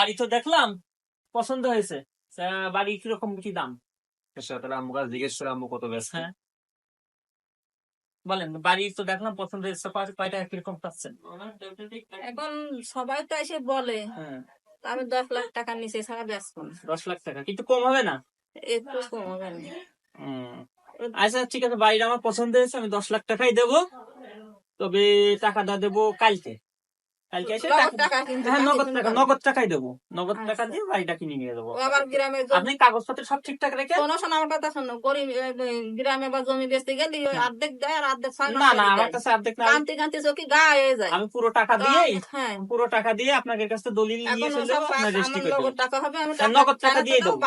বাড়ি তো দেখলাম পছন্দ হয়েছে। বাড়ি কীরকম কি দাম? আচ্ছা তাহলে আম্মু কাছে জিজ্ঞেস করে আম্মু কত ব্যস্ত হ্যাঁ। বলেন বাড়ি তো দেখলাম পছন্দ হয়েছে কয়- কয় কীরকম পাচ্ছেন? এখন সবাই তো এসে বলে হ্যাঁ। আমি দশ লাখ টাকার নিচে ছাড়া ব্যস্ত না। দশ লাখ টাকা কিন্তু কম হবে না? একটু কম হবে না। আচ্ছা ঠিক আছে বাড়িটা আমার পছন্দ হয়েছে আমি দশ লাখ টাকাই দেবো। তবে টাকাটা দেবো কালকে। কালকে এসে হ্যাঁ নগদ টাকা নগদ টাকাই দেবো নগদ আচ্ছা। টাকা দিয়ে বাড়িটা কিনে নিয়ে দেবো আবার গ্রামে আপনি কাগজপত্র সব ঠিকঠাক রেখে শোনো শোনো আমার কথা শোনো। গরিব এ, এ, গ্রামে বা জমি বেচতে গেলে অর্ধেক দেয় আর অর্ধেক ছয় না না আমার কাছে অর্ধেক না আমি- কান্তি কান্তি চোখে গা হয়ে যায়। আমি পুরো টাকা তো আমি- হ্যাঁ। পুরো টাকা দিয়ে আপনাদের কাছে দলিল নিয়ে চলে যাব আপনার রেজিস্ট্রি করে নগদ টাকা হবে আমি হ্যাঁ, নগদ টাকা দিয়ে দেবো।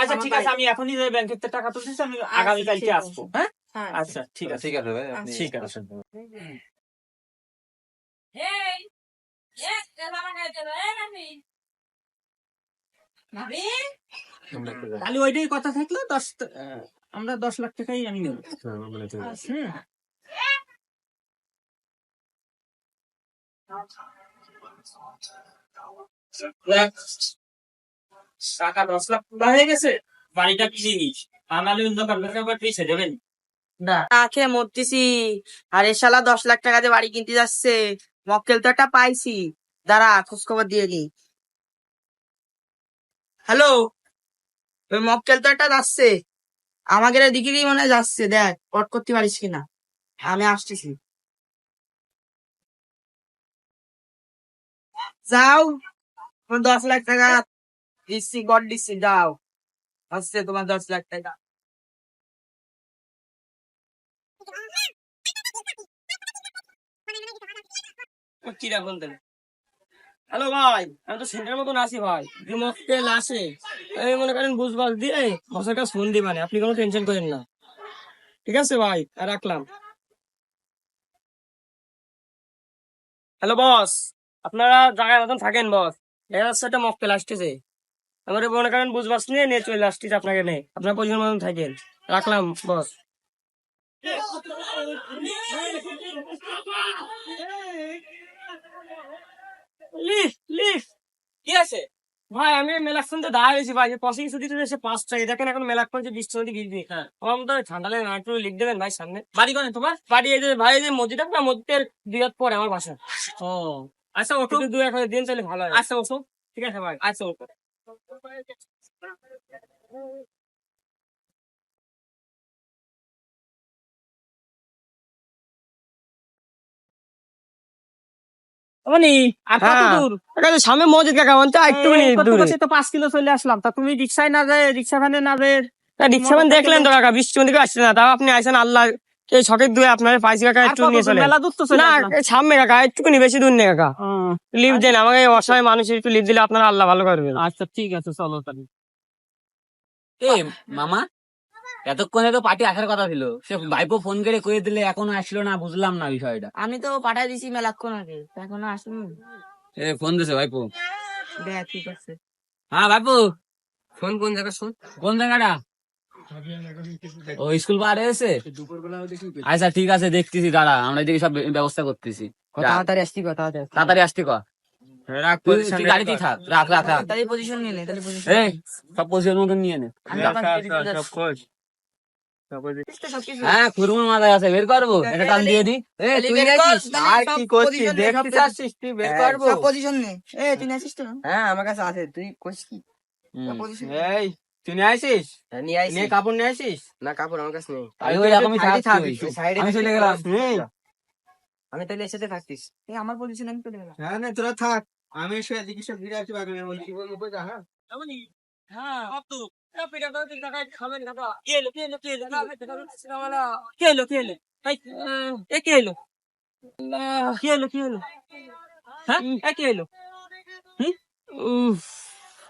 আচ্ছা ঠিক আছে আমি এখনই যে ব্যাংকের থেকে টাকা তুলতেছি আমি আগামী আচ্ছা, কালকে আসব হ্যাঁ? হ্যাঁ। আচ্ছা ঠিক আছে। ঠিক আছে ভাই ঠিক আছে। তাহলে ওইটাই কথা থাকল দশ আমরা দশ লাখ টাকাই আমি নেব। হ্যাঁ, হুম। টাকা দশ লাখ হয়ে গেছে বাড়িটা কিনে নিস। আনালে অন্য কারণে দেবেন। না। খেয়ে মরতেছি। আর শালা দশ লাখ টাকা দিয়ে বাড়ি কিনতে যাচ্ছে। মক্কেল তো একটা পাইছি। দাঁড়া, খোঁজ খবর দিয়ে নি। হ্যালো? ওই মক্কেল তো একটা যাচ্ছে। আমাদের এদিকেই মনে হয় যাচ্ছে, দেখ, পট করতে পারিস কিনা। আমি আসতেছি। যাও দশ লাখ টাকা দিচ্ছি, গড দিচ্ছি, যাও। আসছে তোমার দশ লাখ টাকা। হ্যালো ভাই, আমি তো সেন্টার মতন আছি ভাই। যে মক্কেল আসে এই মনে করেন বুঝবাস দিয়ে কাছে ফোন দিবানে, আপনি কোনো টেনশন করেন না। ঠিক আছে ভাই, রাখলাম। হ্যালো বস, আপনারা জায়গায় মতন থাকেন বস। দেখা যাচ্ছে একটা মক্কেল আসতেছে। এবারে মনে করেন বুঝবাস নিয়ে নিয়ে চলে আসতেছে আপনাকে নিয়ে। আপনার পজিশন মতন থাকেন। রাখলাম বস। Leaf leaf. কি আছে? ভাই আমি মেলাক্ষণ তো দাঁড়িয়ে ভাই। পশিং ছুটি তো এসে পাঁচটা দেখেন এখন মেলাক্ষণ যে বৃষ্টি নদী গিয়ে হ্যাঁ। আমার তো ঠান্ডা লাগে না একটু লিখ দেবেন ভাই সামনে। বাড়ি কোনে তোমার? বাড়ি এই যে ভাই যে মসজিদ না মসজিদের দুয়াত পরে আমার বাসা ও আচ্ছা ওঠো। দু এক দিন চলে ভালো হয়। আচ্ছা ওঠো। ঠিক আছে ভাই। আচ্ছা ওঠো। মানে আর কত হ্যাঁ। দূর? এখানে সামনে মসজিদ কাকা বলতে একটু এই তো পাঁচ কিলো চলে আসলাম। তা তুমি রিক্সায় না যায় রিক্সা ভ্যানে না যায়? রিক্সা ম্যান দেখলেন তো কাকা বৃষ্টি দিকে আসছে না। তাও আপনি আইসেন আল্লাহ এই ছকের দুয়ে আপনার পাইছি কাকা একটু নিয়ে চলে। মেলা দূর তো চলে না সামনে কাকা একটুখানি বেশি দূর নেই কাকা। লিভ দেন আমাকে অসহায় মানুষের একটু লিভ দিলে আপনারা আল্লাহ ভালো করবেন। আচ্ছা ঠিক আছে চলো তাহলে। এ মামা এতক্ষণে তো পার্টি আসার কথা ছিল। সে ভাইপো ফোন করে কয়ে দিলে এখনও আসলো না বুঝলাম না বিষয়টা। আমি তো পাঠাই দিছি মেলাক্ষণ আগে এখনও আসুন। এ ফোন দিছে ভাইপো। দেখ ঠিক আছে। হ্যাঁ ভাইপো। ফোন কোন জায়গা শুন? কোন জায়গাটা? ও স্কুল পাড়ে এসে আচ্ছা ঠিক আছে দেখতেছি দাঁড়া আমরা এদিকে সব ব্যবস্থা করতেছি। তাড়াতাড়ি আসছি কথা তাড়াতাড়ি আসতে। গাড়িতেই থাক রাখ রাখ রাখ। তাড়াতাড়ি পজিশন নিয়ে নে তাহলে পজিশন এই সব পজিশন নিয়ে নে। আমি যা। আবার দেরি করে যাচ্ছি। সবকিছু হ্যাঁ খুরমুর মাথায় আছে বের করব। একটা টান দিয়ে দি। এ তুই নাচিস? আর কি করছিস? দেখতে চাচ্ছিস তুই? বের করব। পজিশন নে। এ তুই নাচিস তো? হ্যাঁ আমার কাছে আছে। তুই করছিস কি। এই তুই নিয়ে আসিস? নিয়ে আইসি নিয়ে কাপড় নিয়ে আসিস? না কাপড় আমার কাছে নেই। আমি ওই রকমই সাইডে থাক সাইডে আমি চলে গেলাম। আমি তাহলে এর সাথে থাকতিস। এই আমার পজিশন আমি চলে গেলাম। হ্যাঁ না তোরা থাক। আমি এসে এদিকে সব ঘিরে আসি বাগানের মধ্যে। হ্যাঁ। হ্যাঁ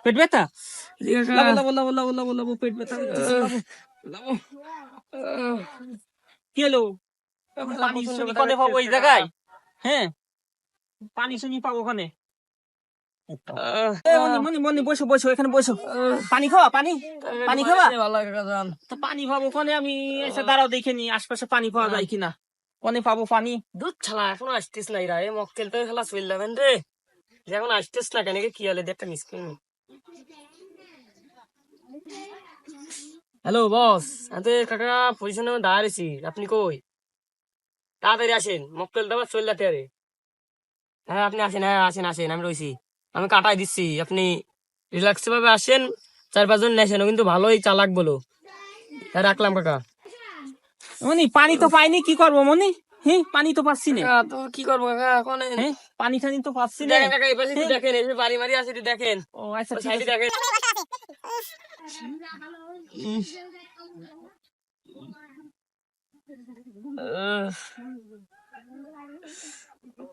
পেট ব্যথা লাবো লাবো লাবো লাবো পেট ব্যথা। কি এলো পানি শুনি কনে পাবো এই জায়গায় মনি মনি মনি বসো বসো এখানে বসো। পানি খাওয়া পানি? পানি খাওয়া? তো পানি পাবো ওখানে আমি এসে দাঁড়াও দেখে নি আশপাশে পানি পাওয়া যায় কিনা। কোনে পাবো পানি? দুধ ছাড়া এখনও আসতিস নাই রা এ মক্কেল তো খেলা চল রে। এখন আসতেছ না কেন কি হলে একটা মিস করি হ্যালো বস আতে কাকা পজিশনে দাঁড়িয়েছি আপনি কই? তাড়াতাড়ি আসেন মক্কেল দাবার চললাতে আরে হ্যাঁ আপনি আসেন হ্যাঁ আসেন আসেন আমি রয়েছি আমি কাটাই দিচ্ছি। আপনি রিল্যাক্স ভাবে আসেন চার পাঁচজন নেছেন কিন্তু ভালোই চালাক বলো। হ্যাঁ রাখলাম কাকা। মনি পানি তো পাইনি কি করব মনি? হ্যাঁ পানি তো পাচ্ছি না। তো কি করব কাকা এখন হ্যাঁ পানি টানি তো পাচ্ছি না। দেখেন কাকা এই পাশে একটু দেখেন এসে বাড়ি মারি আছে দেখেন। ও আচ্ছা সাইডে। দেখেন।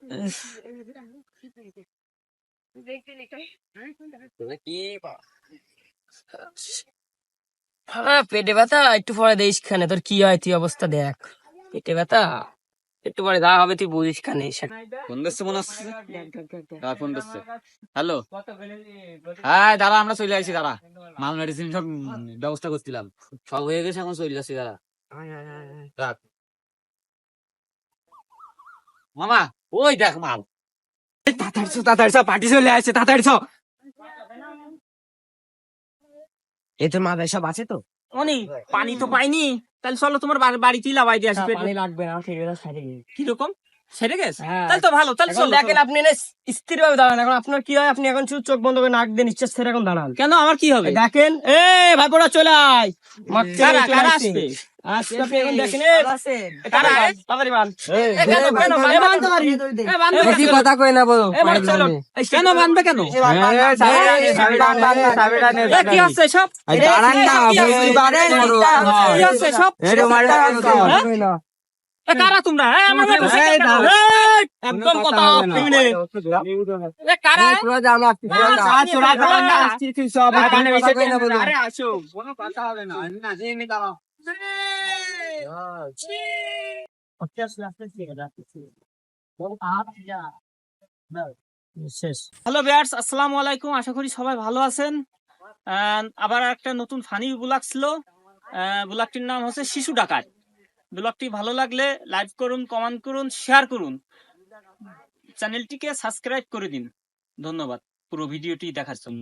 হ্যাঁ, পেটে ব্যথা একটু পরে দেখিস খানে তোর কি হয়? তুই অবস্থা দেখ। পেটে ব্যথা একটু পরে হবে তুই বুঝিস খানে ফোন দিচ্ছে মনে হচ্ছে? হ্যাঁ ফোন দিচ্ছে? হ্যালো? হ্যাঁ দাঁড়া আমরা চলে আসি দাঁড়া। মাল মেডিসিন সব ব্যবস্থা করছিলাম। সব হয়ে গেছে এখন চলে যাচ্ছি দাঁড়া। রাখ। মামা ওই দেখ মাল। তাড়াতাড়ি চ, তাড়াতাড়ি পার্টি চলে আসছে তাড়াতাড়ি চ। তোর মাথায় সব আছে তো? পানি তো পাইনি। তাহলে চলো তোমার বাড়িতেই লাভাই দিয়ে আসি হ্যাঁ, পানি লাগবে না ঠিক আছে সাইডে গিয়ে কীরকম? সেরে গেছে। তাহলে তো ভালো তাহলে চলো দেখেন আপনি না স্থির ভাবে দাঁড়ান। এখন আপনার কি হয় আপনি এখন শুধু চোখ বন্ধ করে নাক দিয়ে ছেড়ে এখন দাঁড়ান। কেন? আমার কি হবে? দেখেন এ ভাইপোরা চলে আয়। কারা। আসবে? কারা? কথা কই না বলো। কেন কেন কি হচ্ছে সব সব তোমরা একদম কথা কারা আরে আসো হ্যালো বিয়ার্স আসসালামু আলাইকুম আশা করি সবাই ভালো আছেন। আবার একটা নতুন ফানি ব্লগ ছিল। ব্লগটির নাম হচ্ছে শিশু ডাকাত। ব্লগটি ভালো লাগলে লাইক করুন কমেন্ট করুন শেয়ার করুন। চ্যানেলটিকে সাবস্ক্রাইব করে দিন। ধন্যবাদ পুরো ভিডিওটি দেখার জন্য।